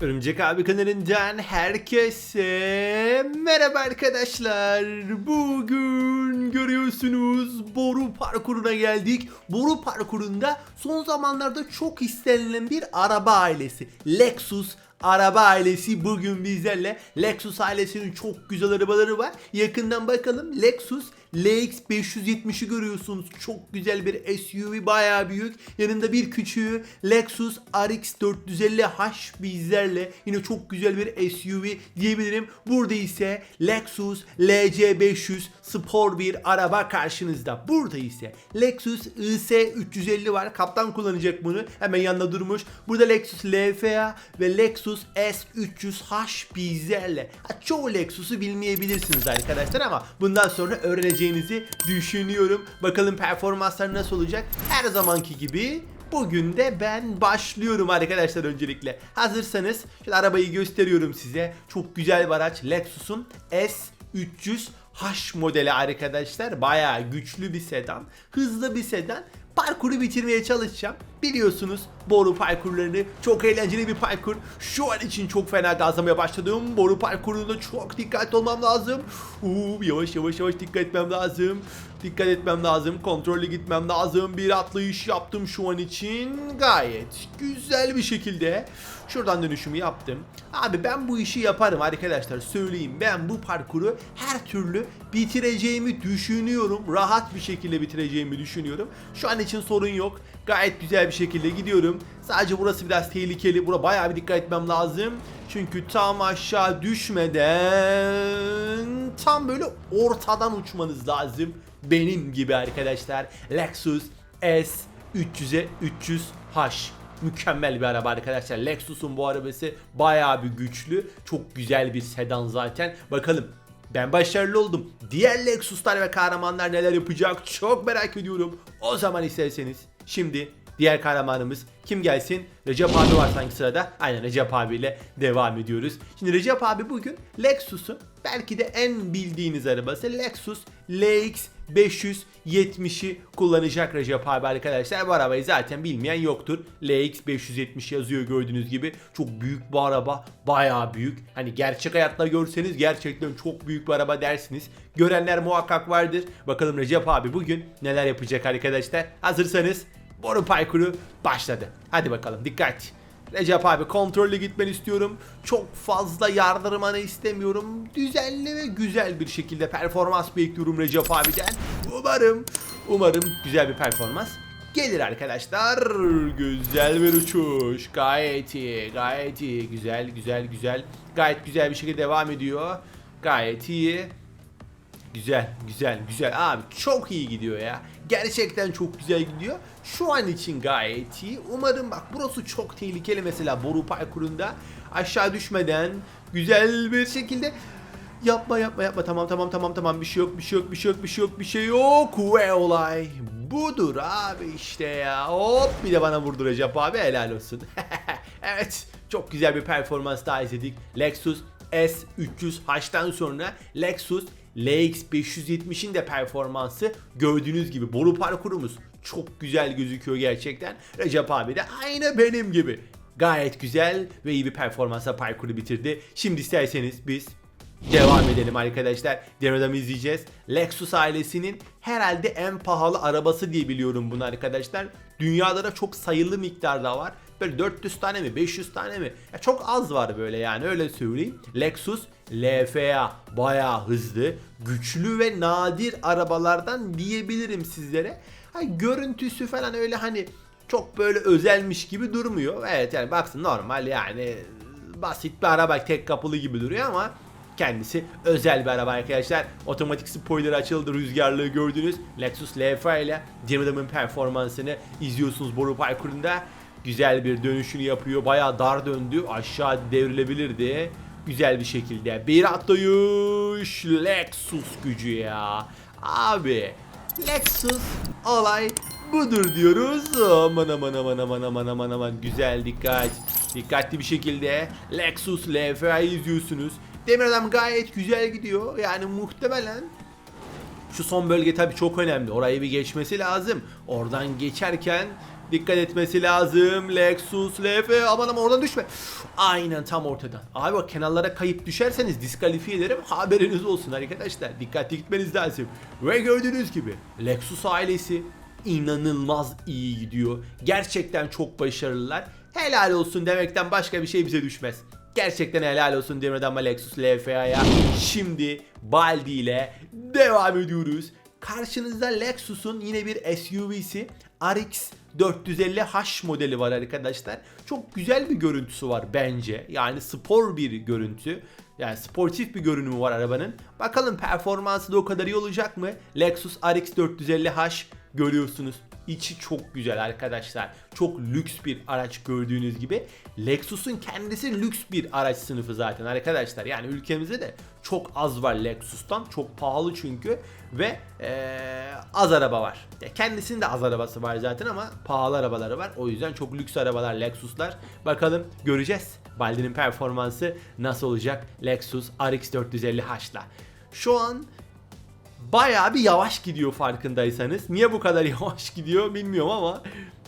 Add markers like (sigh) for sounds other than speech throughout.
Örümcek abi kanalından herkese merhaba arkadaşlar. Bugün görüyorsunuz boru parkuruna geldik. Boru parkurunda son zamanlarda çok istenilen bir araba ailesi. Lexus araba ailesi bugün bizlerle. Lexus ailesinin çok güzel arabaları var. Yakından bakalım. Lexus LX 570'i görüyorsunuz. Çok güzel bir SUV bayağı büyük. Yanında bir küçüğü Lexus RX 450H bizlerle. Yine çok güzel bir SUV diyebilirim. Burada ise Lexus LC 500 spor bir araba karşınızda. Burada ise Lexus IS 350 var. Kaptan kullanacak bunu. Hemen yanında durmuş. Burada Lexus LFA ve Lexus S300H bizlerle. Çoğu Lexus'u bilmeyebilirsiniz arkadaşlar ama bundan sonra öğreneceğinizi düşünüyorum. Bakalım performanslar nasıl olacak? Her zamanki gibi Bugün de ben başlıyorum arkadaşlar öncelikle. Hazırsanız şöyle arabayı gösteriyorum size. Çok güzel bir araç. Lexus'un S300 H modeli arkadaşlar. Bayağı güçlü bir sedan. Hızlı bir sedan. Parkuru bitirmeye çalışacağım. Biliyorsunuz boru parkurlarını çok eğlenceli bir parkur. Şu an için çok fena gazlamaya başladım. Boru parkurunda çok dikkatli olmam lazım. Uuu yavaş yavaş yavaş dikkat etmem lazım. Dikkat etmem lazım. Kontrollü gitmem lazım. Bir atlayış yaptım şu an için. Gayet güzel bir şekilde. Şuradan dönüşümü yaptım. Abi ben bu işi yaparım arkadaşlar. Söyleyeyim ben bu parkuru her türlü bitireceğimi düşünüyorum. Rahat bir şekilde bitireceğimi düşünüyorum. Şu an için sorun yok. Gayet güzel bir şekilde gidiyorum. Sadece burası biraz tehlikeli. Bura bayağı bir dikkat etmem lazım. Çünkü tam aşağı düşmeden tam böyle ortadan uçmanız lazım. Benim gibi arkadaşlar. Lexus S300'e 300H. Mükemmel bir araba arkadaşlar. Lexus'un bu arabası bayağı bir güçlü. Çok güzel bir sedan zaten. Bakalım ben başarılı oldum. Diğer Lexus'lar ve kahramanlar neler yapacak çok merak ediyorum. O zaman isterseniz şimdi diğer kahramanımız kim gelsin? Recep abi var sanki sırada. Aynen Recep abiyle devam ediyoruz. Şimdi Recep abi bugün Lexus'un belki de en bildiğiniz arabası Lexus LX 570'i kullanacak Recep abi arkadaşlar. Bu arabayı zaten bilmeyen yoktur. LX 570 yazıyor gördüğünüz gibi. Çok büyük bir araba. Bayağı büyük. Hani gerçek hayatta görseniz gerçekten çok büyük bir araba dersiniz. Görenler muhakkak vardır. Bakalım Recep abi bugün neler yapacak arkadaşlar. Hazırsanız boru parkuru başladı. Hadi bakalım dikkat. Recep abi kontrollü gitmeni istiyorum. Çok fazla yardırmanı istemiyorum. Düzenli ve güzel bir şekilde performans bekliyorum Recep abiden. Umarım, umarım güzel bir performans gelir arkadaşlar. Güzel bir uçuş. Gayet iyi, gayet iyi. Güzel, güzel, güzel. Gayet güzel bir şekilde devam ediyor. Gayet iyi. Güzel, güzel, güzel. Abi çok iyi gidiyor ya. Gerçekten çok güzel gidiyor. Şu an için gayet iyi. Umarım bak burası çok tehlikeli mesela boru parkurunda. Aşağı düşmeden güzel bir şekilde Yapma yapma yapma tamam tamam tamam tamam bir şey yok bir şey yok bir şey yok bir şey yok bir şey yok ve olay budur abi işte ya hop bir de bana vurdu Recep abi helal olsun (laughs) evet çok güzel bir performans daha izledik Lexus S300H'tan sonra Lexus LX 570'in de performansı gördüğünüz gibi boru parkurumuz çok güzel gözüküyor gerçekten. Recep abi de aynı benim gibi. Gayet güzel ve iyi bir performansla parkuru bitirdi. Şimdi isterseniz biz Devam edelim arkadaşlar. Demo'da izleyeceğiz. Lexus ailesinin herhalde en pahalı arabası diye biliyorum bunu arkadaşlar. Dünyada da çok sayılı miktarda var. Böyle 400 tane mi 500 tane mi? Ya çok az var böyle yani öyle söyleyeyim. Lexus LFA bayağı hızlı, güçlü ve nadir arabalardan diyebilirim sizlere. Ha, görüntüsü falan öyle hani çok böyle özelmiş gibi durmuyor. Evet yani baksın normal yani basit bir araba tek kapılı gibi duruyor ama Kendisi özel bir araba arkadaşlar. Otomatik spoiler açıldı. Rüzgarlığı gördünüz. Lexus LFA ile Adam'ın performansını izliyorsunuz boru parkurunda. Güzel bir dönüşünü yapıyor. Bayağı dar döndü. Aşağı devrilebilirdi. Güzel bir şekilde. Bir atlayış. Lexus gücü ya. Abi. Lexus olay budur diyoruz. Aman aman aman aman aman aman aman. Güzel dikkat. Dikkatli bir şekilde Lexus LFA'yı izliyorsunuz. Demir Adam gayet güzel gidiyor. Yani muhtemelen şu son bölge tabii çok önemli. Orayı bir geçmesi lazım. Oradan geçerken Dikkat etmesi lazım. Lexus LF aman ama oradan düşme. Aynen tam ortadan. Abi bak kenarlara kayıp düşerseniz diskalifiye ederim. Haberiniz olsun arkadaşlar. Dikkatli gitmeniz lazım. Ve gördüğünüz gibi Lexus ailesi inanılmaz iyi gidiyor. Gerçekten çok başarılılar. Helal olsun demekten başka bir şey bize düşmez. Gerçekten helal olsun demeden ama Lexus LFA'ya şimdi Baldi ile devam ediyoruz. Karşınızda Lexus'un yine bir SUV'si RX 450H modeli var arkadaşlar. Çok güzel bir görüntüsü var bence. Yani spor bir görüntü. Yani sportif bir görünümü var arabanın. Bakalım performansı da o kadar iyi olacak mı? Lexus RX 450H görüyorsunuz. İçi çok güzel arkadaşlar. Çok lüks bir araç gördüğünüz gibi. Lexus'un kendisi lüks bir araç sınıfı zaten arkadaşlar. Yani ülkemizde de çok az var Lexus'tan. Çok pahalı çünkü. Ve eee, az araba var. Ya kendisinin de az arabası var zaten ama pahalı arabaları var. O yüzden çok lüks arabalar Lexus'lar. Bakalım göreceğiz. Baldi'nin performansı nasıl olacak Lexus RX 450H'la. Şu an bayağı bir yavaş gidiyor farkındaysanız. Niye bu kadar (laughs) yavaş gidiyor bilmiyorum ama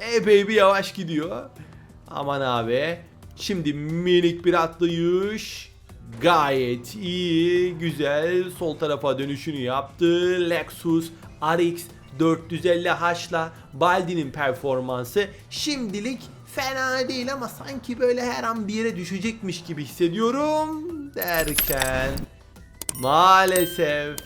epey bir yavaş gidiyor. Aman abi. Şimdi minik bir atlayış. Gayet iyi, güzel. Sol tarafa dönüşünü yaptı. Lexus RX 450H'la Baldi'nin performansı şimdilik fena değil ama sanki böyle her an bir yere düşecekmiş gibi hissediyorum derken Maalesef,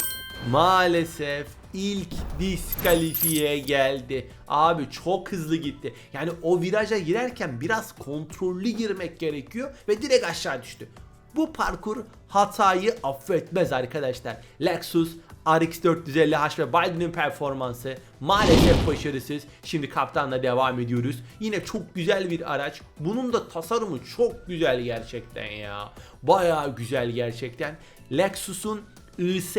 maalesef ilk diskalifiye geldi. Abi çok hızlı gitti. Yani o viraja girerken biraz kontrollü girmek gerekiyor ve direkt aşağı düştü. Bu parkur hatayı affetmez arkadaşlar. Lexus RX 450H ve Biden'ın performansı maalesef başarısız. Şimdi kaptanla devam ediyoruz. Yine çok güzel bir araç. Bunun da tasarımı çok güzel gerçekten ya. Bayağı güzel gerçekten. Lexus'un IS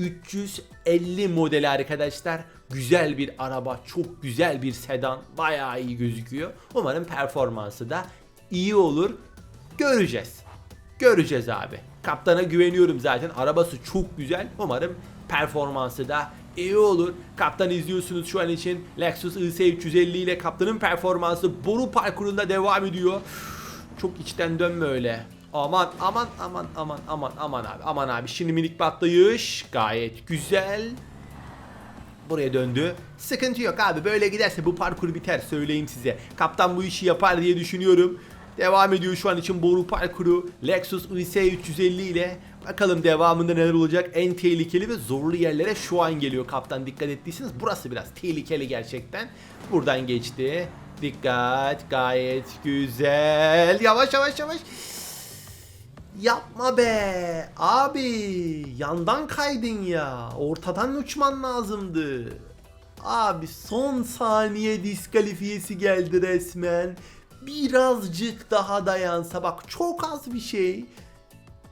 350 modeli arkadaşlar. Güzel bir araba, çok güzel bir sedan. Bayağı iyi gözüküyor. Umarım performansı da iyi olur. Göreceğiz. Göreceğiz abi. Kaptana güveniyorum zaten. Arabası çok güzel. Umarım performansı da iyi olur. Kaptan izliyorsunuz şu an için. Lexus IS 350 ile kaptanın performansı boru parkurunda devam ediyor. Çok içten dönme öyle. Aman aman aman aman aman aman abi aman abi şimdi minik bir gayet güzel buraya döndü. Sıkıntı yok abi böyle giderse bu parkur biter söyleyeyim size. Kaptan bu işi yapar diye düşünüyorum. Devam ediyor şu an için boru parkuru Lexus IS 350 ile. Bakalım devamında neler olacak. En tehlikeli ve zorlu yerlere şu an geliyor kaptan dikkat ettiyseniz. Burası biraz tehlikeli gerçekten. Buradan geçti. Dikkat gayet güzel. Yavaş yavaş yavaş. Yapma be. Abi yandan kaydın ya. Ortadan uçman lazımdı. Abi son saniye diskalifiyesi geldi resmen. Birazcık daha dayansa bak çok az bir şey.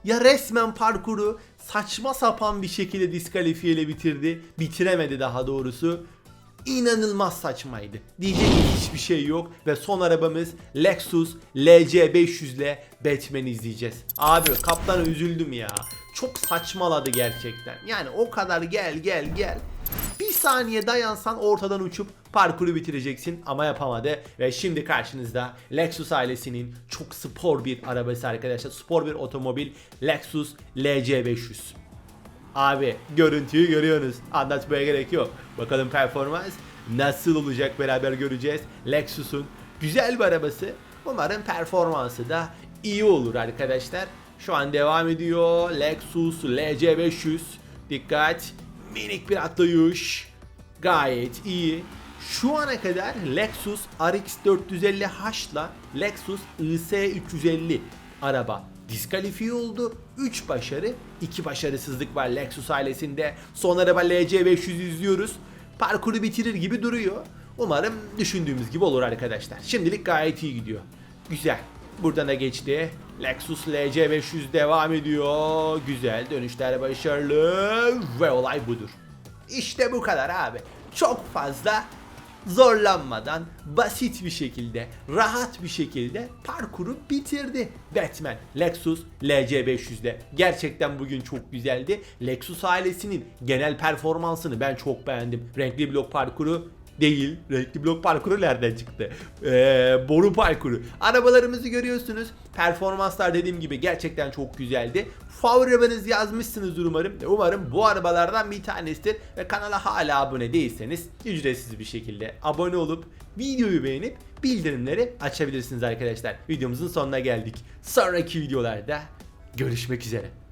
Ya resmen parkuru saçma sapan bir şekilde diskalifiyeyle bitirdi. Bitiremedi daha doğrusu. İnanılmaz saçmaydı. Diyecek hiçbir şey yok ve son arabamız Lexus LC500 ile Batman izleyeceğiz. Abi kaptana üzüldüm ya. Çok saçmaladı gerçekten. Yani o kadar gel gel gel. Bir saniye dayansan ortadan uçup parkuru bitireceksin ama yapamadı. Ve şimdi karşınızda Lexus ailesinin çok spor bir arabası arkadaşlar. Spor bir otomobil Lexus LC500. Abi görüntüyü görüyorsunuz. Anlatmaya gerek yok. Bakalım performans nasıl olacak beraber göreceğiz. Lexus'un güzel bir arabası. Umarım performansı da iyi olur arkadaşlar. Şu an devam ediyor. Lexus LC500. Dikkat. Minik bir atlayış. Gayet iyi. Şu ana kadar Lexus RX 450H ile Lexus IS 350 araba diskalifiye oldu. 3 başarı, 2 başarısızlık var Lexus ailesinde. Son araba LC500 izliyoruz. Parkuru bitirir gibi duruyor. Umarım düşündüğümüz gibi olur arkadaşlar. Şimdilik gayet iyi gidiyor. Güzel. Buradan da geçti. Lexus LC500 devam ediyor. Güzel dönüşler başarılı ve olay budur. İşte bu kadar abi. Çok fazla zorlanmadan basit bir şekilde, rahat bir şekilde parkuru bitirdi Batman. Lexus LC500'de. Gerçekten bugün çok güzeldi. Lexus ailesinin genel performansını ben çok beğendim. Renkli blok parkuru Değil. Renkli blok parkuru nereden çıktı? Ee, boru parkuru. Arabalarımızı görüyorsunuz. Performanslar dediğim gibi gerçekten çok güzeldi. Favori arabanızı yazmışsınızdır umarım. Umarım bu arabalardan bir tanesidir. Ve kanala hala abone değilseniz ücretsiz bir şekilde abone olup videoyu beğenip bildirimleri açabilirsiniz arkadaşlar. Videomuzun sonuna geldik. Sonraki videolarda görüşmek üzere.